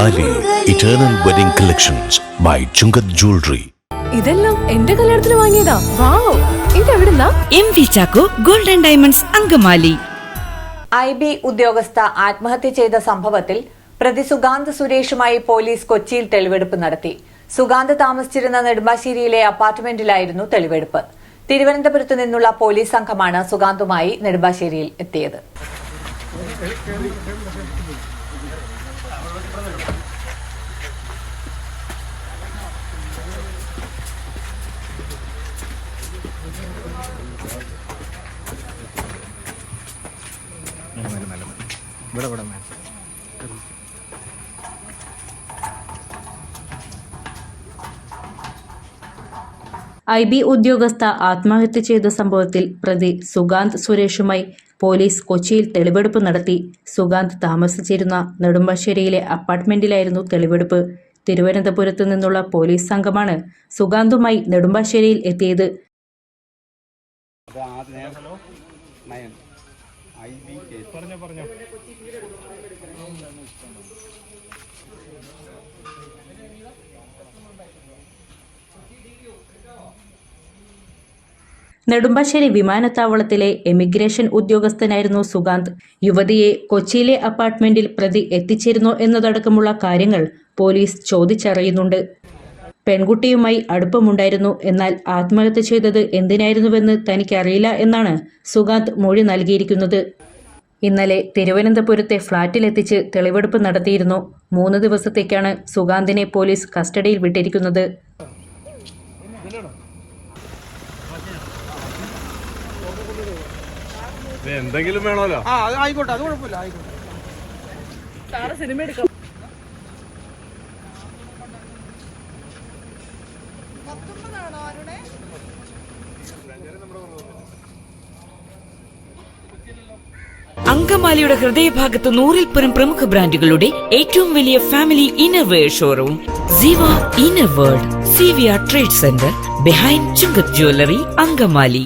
Eternal wedding collections by Chungath jewellery ഇതെല്ലാം എന്റെ കല്യാണത്തിന് വാങ്ങിയതാ. Wow ഇതെവിടുന്നാ? M V Chacko golden diamonds Angamaly. I B ഉദ്യോഗസ്ഥ ആത്മഹത്യ ചെയ്ത സംഭവത്തിൽ പ്രതി സുഗാന്ത് സുരേഷുമായി പോലീസ് കൊച്ചിയിൽ തെളിവെടുപ്പ് നടത്തി. സുഗാന്ത് താമസിച്ചിരുന്ന നെടുമ്പാശ്ശേരിയിലെ അപ്പാർട്ട്മെന്റിലായിരുന്നു തെളിവെടുപ്പ്. തിരുവനന്തപുരത്ത് നിന്നുള്ള പോലീസ് സംഘമാണ് സുഗാന്തുമായി നെടുമ്പാശ്ശേരിയിൽ എത്തിയത്. ഐ ബി ഉദ്യോഗസ്ഥ ആത്മഹത്യ ചെയ്ത സംഭവത്തിൽ പ്രതി സുഗാന്ത് സുരേഷുമായി പോലീസ് കൊച്ചിയിൽ തെളിവെടുപ്പ് നടത്തി. സുഗാന്ത് താമസിച്ചിരുന്ന നെടുമ്പാശ്ശേരിയിലെ അപ്പാർട്ട്മെന്റിലായിരുന്നു തെളിവെടുപ്പ്. തിരുവനന്തപുരത്ത് നിന്നുള്ള പോലീസ് സംഘമാണ് സുഗാന്തുമായി നെടുമ്പാശ്ശേരിയിൽ എത്തിയത്. നെടുമ്പാശ്ശേരി വിമാനത്താവളത്തിലെ എമിഗ്രേഷൻ ഉദ്യോഗസ്ഥനായിരുന്നു സുഗാന്ത്. യുവതിയെ കൊച്ചിയിലെ അപ്പാർട്ട്മെന്റിൽ പ്രതി എത്തിച്ചിരുന്നോ എന്നതടക്കമുള്ള കാര്യങ്ങൾ പോലീസ് ചോദിച്ചറിയുന്നുണ്ട്. പെൺകുട്ടിയുമായി അടുപ്പമുണ്ടായിരുന്നു. എന്നാൽ ആത്മഹത്യ ചെയ്തത് എന്തിനായിരുന്നുവെന്ന് തനിക്കറിയില്ല എന്നാണ് സുഗാന്ത് മൊഴി നൽകിയിരിക്കുന്നത്. ഇന്നലെ തിരുവനന്തപുരത്തെ ഫ്ളാറ്റിലെത്തിച്ച് തെളിവെടുപ്പ് നടത്തിയിരുന്നു. മൂന്ന് ദിവസത്തേക്കാണ് സുഗാന്തിനെ പോലീസ് കസ്റ്റഡിയിൽ വിട്ടിരിക്കുന്നത്. എന്തെങ്കിലും വേണമല്ലോ. ആ അത് ആയിക്കോട്ടെ അത് കുഴപ്പമില്ല ആയിക്കോട്ടെ. അങ്കമാലിയുടെ ഹൃദയഭാഗത്ത് നൂറിൽ പരം പ്രമുഖ ബ്രാൻഡുകളുടെ ഏറ്റവും വലിയ family innerwear showroom Ziva inner world C V R Trade Centre behind Chungath jewellery Angamaly.